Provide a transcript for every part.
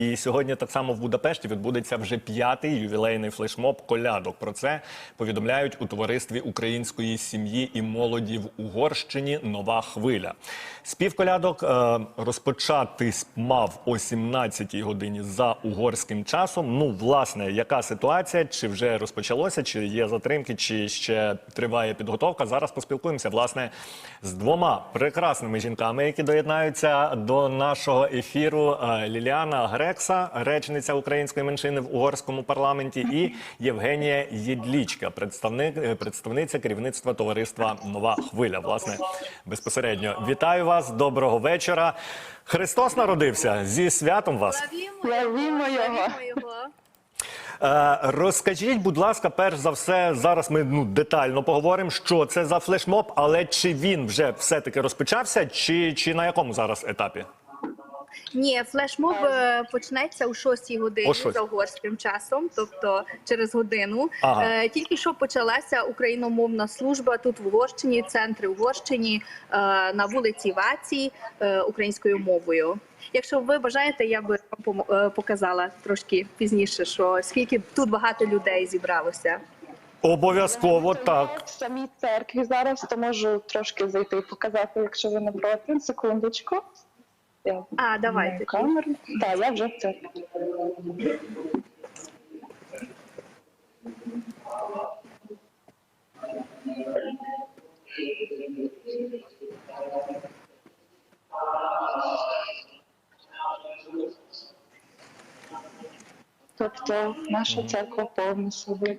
І сьогодні так само в Будапешті відбудеться вже п'ятий ювілейний флешмоб колядок. Про це повідомляють у товаристві української сім'ї і молоді в Угорщині Нова хвиля. Спів колядок е, розпочатись мав о 17-й годині за угорським часом. Ну, власне, яка ситуація? Чи вже розпочалося, чи є затримки, чи ще триває підготовка? Зараз поспілкуємося власне з двома прекрасними жінками, які доєднаються до нашого ефіру. Е, Ліліана Грекса, речниця української меншини в угорському парламенті, і Євгенія Єдлічка, представник е, представниця керівництва товариства Нова хвиля. Власне, безпосередньо вітаю вас. Доброго вечора. Христос народився зі святом вас. Славімо його. Е, розкажіть, будь ласка, перш за все, зараз ми ну детально поговоримо, що це за флешмоб, але чи він вже все-таки розпочався, чи, чи на якому зараз етапі? Ні, флешмоб е, почнеться у 6 годині О за угорським часом, тобто через годину. Ага. Е, Тільки що почалася україномовна служба тут в Угорщині, центри Угорщині е, на вулиці Ваці е, українською мовою. Якщо ви бажаєте, я би вам пом- е, показала трошки пізніше, що скільки тут багато людей зібралося. Обов'язково так. В самій церкві зараз, то можу трошки зайти і показати, якщо ви не проти. Секундочку. Я А, давайте. камеру. Так, я вже церкві. Тобто наша церква повна собі.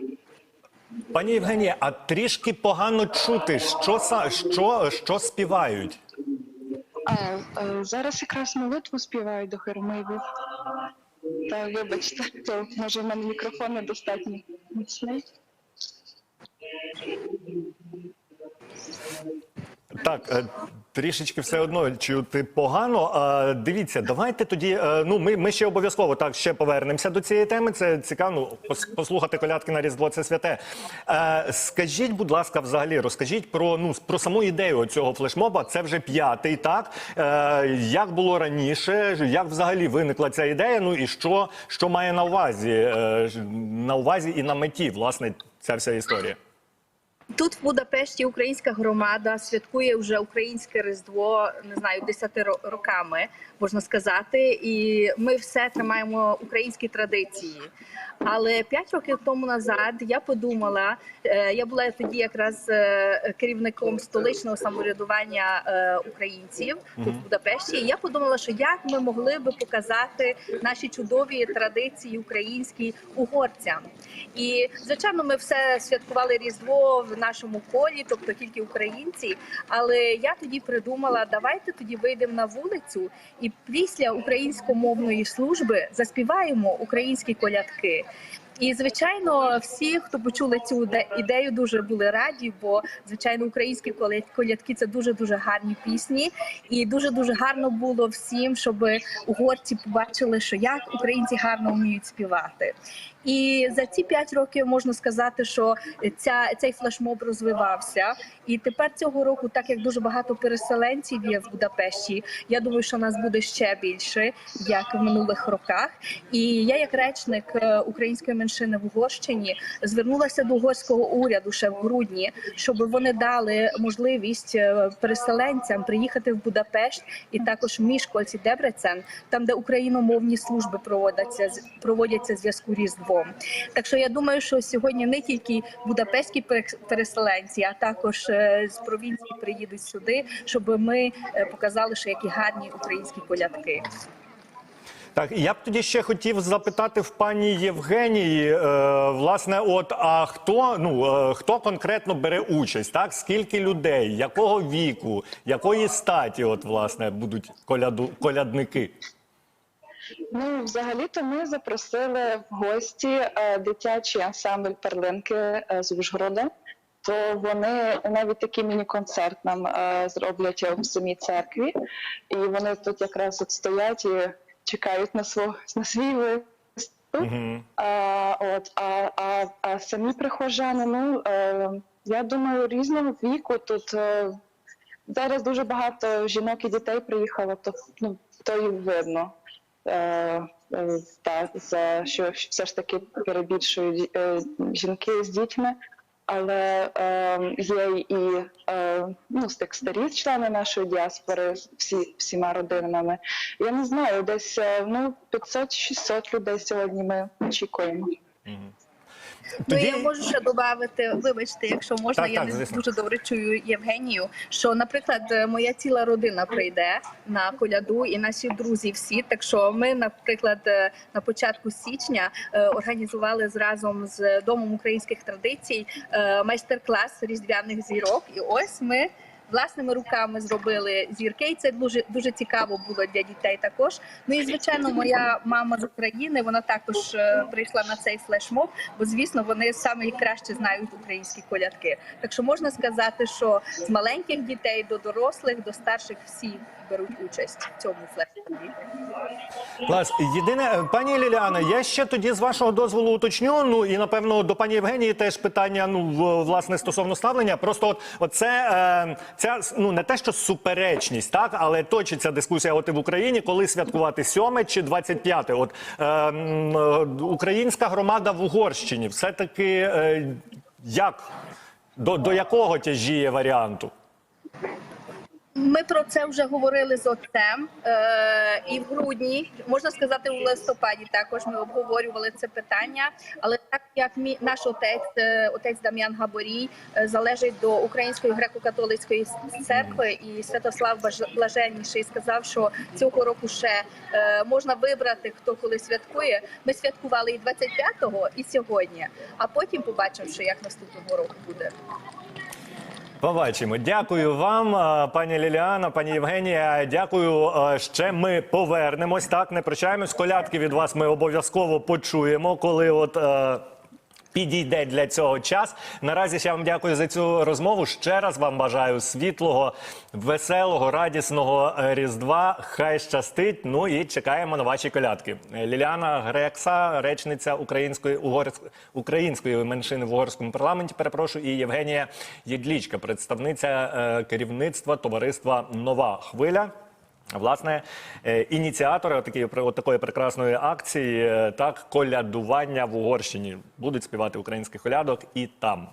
Пані Євгенія, а трішки погано чути, що що, що співають. А, а зараз якраз молитву співають до Хермивів. Та вибачте, то може в мене мікрофон недостатньо міцний. Так, е, трішечки все одно чути погано. Е, Дивіться, давайте тоді. е, Ну, ми, ми ще обов'язково так ще повернемося до цієї теми. Це цікаво. ну, Послухати колядки на Різдво це святе. Е, Скажіть, будь ласка, взагалі, розкажіть про ну про саму ідею цього флешмоба. Це вже п'ятий, так Е, як було раніше, як взагалі виникла ця ідея? Ну і що, що має на увазі на увазі і на меті, власне, ця вся історія. Тут в Будапешті українська громада святкує вже українське різдво, не знаю, 10 роками можна сказати, і ми все тримаємо українські традиції. Але п'ять років тому назад я подумала, е, я була тоді якраз е, керівником столичного самоврядування е, українців тут в Будапешті. І я подумала, що як ми могли би показати наші чудові традиції українські угорцям. І звичайно, ми все святкували Різдво в нашому колі, тобто тільки українці. Але я тоді придумала, давайте тоді вийдемо на вулицю і після українськомовної служби заспіваємо українські колядки. І звичайно, всі, хто почули цю ідею, дуже були раді, бо звичайно українські колядки це дуже дуже гарні пісні, і дуже дуже гарно було всім, щоб угорці побачили, що як українці гарно вміють співати. І за ці п'ять років можна сказати, що ця цей флешмоб розвивався. І тепер цього року, так як дуже багато переселенців є в Будапешті, я думаю, що нас буде ще більше, як в минулих роках. І я, як речник е, української меншини в Угорщині, звернулася до угорського уряду ще в грудні, щоб вони дали можливість е, переселенцям приїхати в Будапешт і також в Мішкольці Дебрецен, там де україномовні служби проводяться проводяться зв'язку Різдвом. Так що я думаю, що сьогодні не тільки будапештські переселенці, а також е, з провінції приїдуть сюди, щоб ми е, показали, що які гарні українські колядки. Так, я б тоді ще хотів запитати в пані Євгенії, е, власне, от а хто ну е, хто конкретно бере участь? Так, скільки людей, якого віку, якої статі, от власне будуть коляду колядники? Ну, взагалі-то ми запросили в гості е, дитячий ансамбль перлинки е, з Ужгорода. То вони навіть такий міні-концерт нам е, зроблять в самій церкві, і вони тут якраз от стоять і чекають на свого на свій виступ. Угу. А, от, а, а, а самі прихожани, ну е, я думаю, різного віку тут е, зараз дуже багато жінок і дітей приїхало, то ну то і видно. Е, е, та, за що все ж таки перебільшують е, жінки з дітьми, але е, є і е, ну, з тих старі члени нашої діаспори всі, всіма родинами. Я не знаю, десь е, ну, 500-600 людей сьогодні ми очікуємо. Ну я можу ще додати, вибачте, якщо можна, Так, я так, не звісно. дуже добре чую Євгенію. Що, наприклад, е, моя ціла родина прийде на коляду, і наші друзі всі. Так що ми, наприклад, е, на початку січня е, організували разом з домом українських традицій майстер-клас різдвяних зірок. І ось ми. Власними руками зробили зірки, і це дуже дуже цікаво було для дітей. Також ну і звичайно, моя мама з України. Вона також е, прийшла на цей флешмоб, бо звісно вони саме краще знають українські колядки. Так що можна сказати, що з маленьких дітей до дорослих, до старших всі беруть участь в цьому флешмобі. Клас. Єдине, е, пані Ліліана, я ще тоді з вашого дозволу уточню. Ну і напевно до пані Євгенії теж питання. Ну власне стосовно ставлення. Просто от оце е, ця ну не те, що суперечність, так але точиться дискусія. От і в Україні, коли святкувати 7 чи 25. От е, е, українська громада в Угорщині, все таки е, як до, до якого тяжіє варіанту? Ми про це вже говорили з отцем е, і в грудні, можна сказати, у листопаді також ми обговорювали це питання. Але так як мій наш отець, е, отець Дам'ян Габорій, е, залежить до Української греко-католицької церкви, і Святослав Блаженніший сказав, що цього року ще е, можна вибрати, хто коли святкує. Ми святкували і 25-го, і сьогодні. А потім побачимо, що як наступного року буде. Побачимо. Дякую вам, е, пані Ліліана, пані Євгенія. Дякую. Е, Ще ми повернемось. Так, не прощаємось. Колядки від вас ми обов'язково почуємо, коли от. Підійде для цього час. Наразі ж я вам дякую за цю розмову. Ще раз вам бажаю світлого, веселого, радісного е, різдва. Хай щастить. Ну і чекаємо на ваші колядки. Е, Ліліана Грекса, речниця української угорськ... української меншини в угорському парламенті. Перепрошую, і Євгенія Єдлічка, представниця е, керівництва товариства Нова хвиля. Власне, е, ініціатори такої такої прекрасної акції, е, так колядування в Угорщині будуть співати українських колядок і там.